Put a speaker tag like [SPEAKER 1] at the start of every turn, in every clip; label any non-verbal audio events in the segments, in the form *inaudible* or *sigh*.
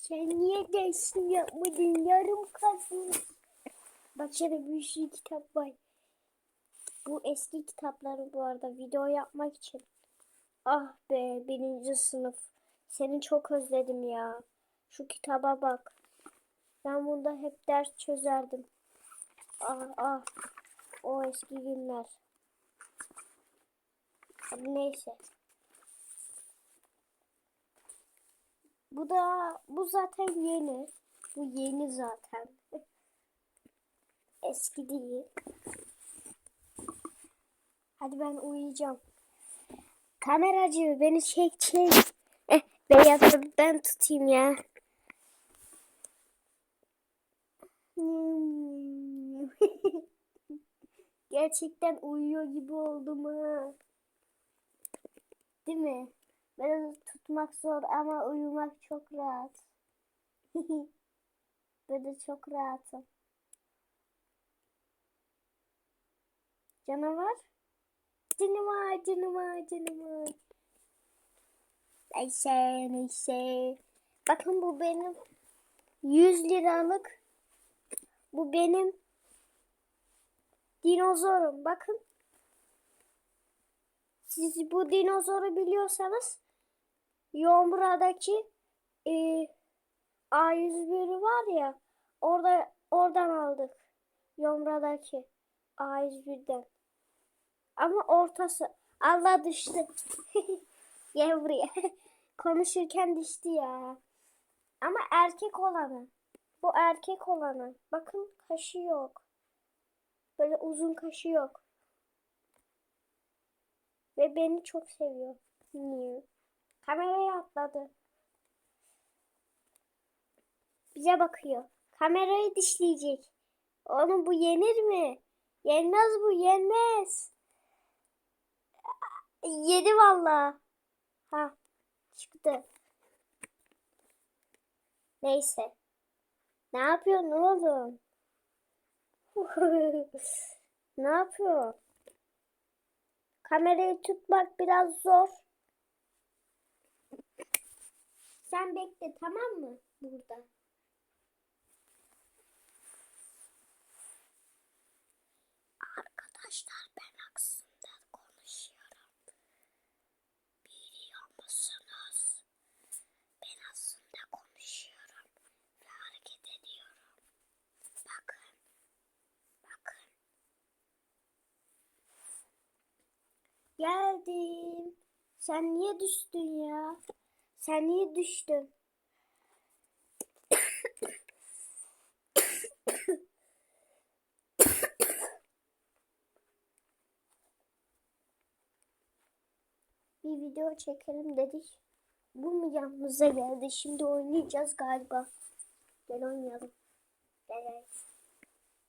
[SPEAKER 1] Sen niye dersin yapmadın? Yarım kalsın. Bak şöyle bir sürü kitap var. Bu eski kitapları bu arada video yapmak için. Ah be birinci sınıf. Seni çok özledim ya. Şu kitaba bak. Ben bunda hep ders çözerdim. Ah ah. O eski günler. Neyse. Bu da bu zaten yeni. Bu yeni zaten. *laughs* Eski değil. Hadi ben uyuyacağım. Kameracı beni çek çek. Eh, beyazı ben tutayım ya. *laughs* Gerçekten uyuyor gibi oldum ha. Değil mi? Böyle tutmak zor ama uyumak çok rahat. *laughs* Böyle çok rahatım. Canavar? Canavar, canavar, canavar. Neyse, neyse. Bakın bu benim 100 liralık. Bu benim dinozorum. Bakın. Siz bu dinozoru biliyorsanız Yomra'daki e, A101 var ya orada oradan aldık. Yomra'daki A101'den. Ama ortası. Allah düştü. *laughs* Gel. *laughs* Konuşurken düştü ya. Ama erkek olanı. Bu erkek olanı. Bakın kaşı yok. Böyle uzun kaşı yok. Ve beni çok seviyor. Niye? Kameraya atladı. Bize bakıyor. Kamerayı dişleyecek. Oğlum bu yenir mi? Yenmez bu yenmez. Yedi valla. Ha çıktı. Neyse. Ne yapıyorsun oğlum? *laughs* ne yapıyor? Kamerayı tutmak biraz zor. Sen bekle tamam mı? Burada. Arkadaşlar ben aksında konuşuyorum. Biliyor musunuz? Ben aslında konuşuyorum ve hareket ediyorum. Bakın. Bakın. Geldim. Sen niye düştün ya? Sen niye düştün? Bir video çekelim dedik. Bu mu yanımıza geldi? Şimdi oynayacağız galiba. Gel oynayalım. Gel gel.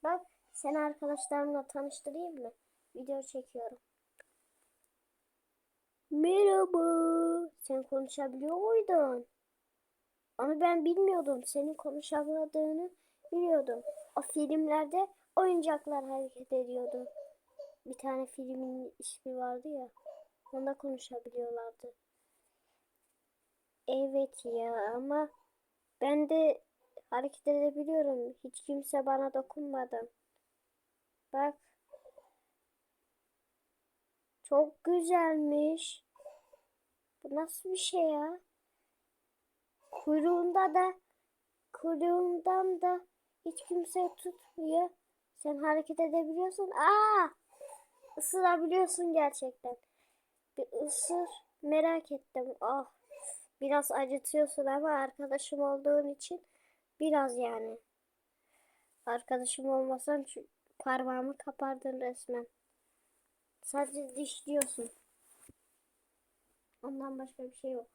[SPEAKER 1] Bak seni arkadaşlarımla tanıştırayım mı? Video çekiyorum. Merhaba. Sen konuşabiliyor muydun? Onu ben bilmiyordum. Senin konuşamadığını biliyordum. O filmlerde oyuncaklar hareket ediyordu. Bir tane filmin ismi vardı ya. Onda konuşabiliyorlardı. Evet ya ama ben de hareket edebiliyorum. Hiç kimse bana dokunmadı. Bak. Çok güzelmiş. Bu nasıl bir şey ya? Kuyruğunda da kuyruğundan da hiç kimse tutmuyor. Sen hareket edebiliyorsun. Aa! Isırabiliyorsun gerçekten. Bir ısır. Merak ettim. Ah. Biraz acıtıyorsun ama arkadaşım olduğun için biraz yani. Arkadaşım olmasan parmağımı kapardın resmen. Sadece dişliyorsun. Ondan başka bir şey yok.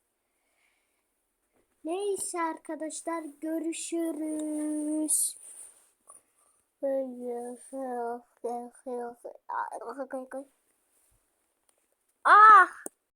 [SPEAKER 1] Neyse arkadaşlar görüşürüz. Ah!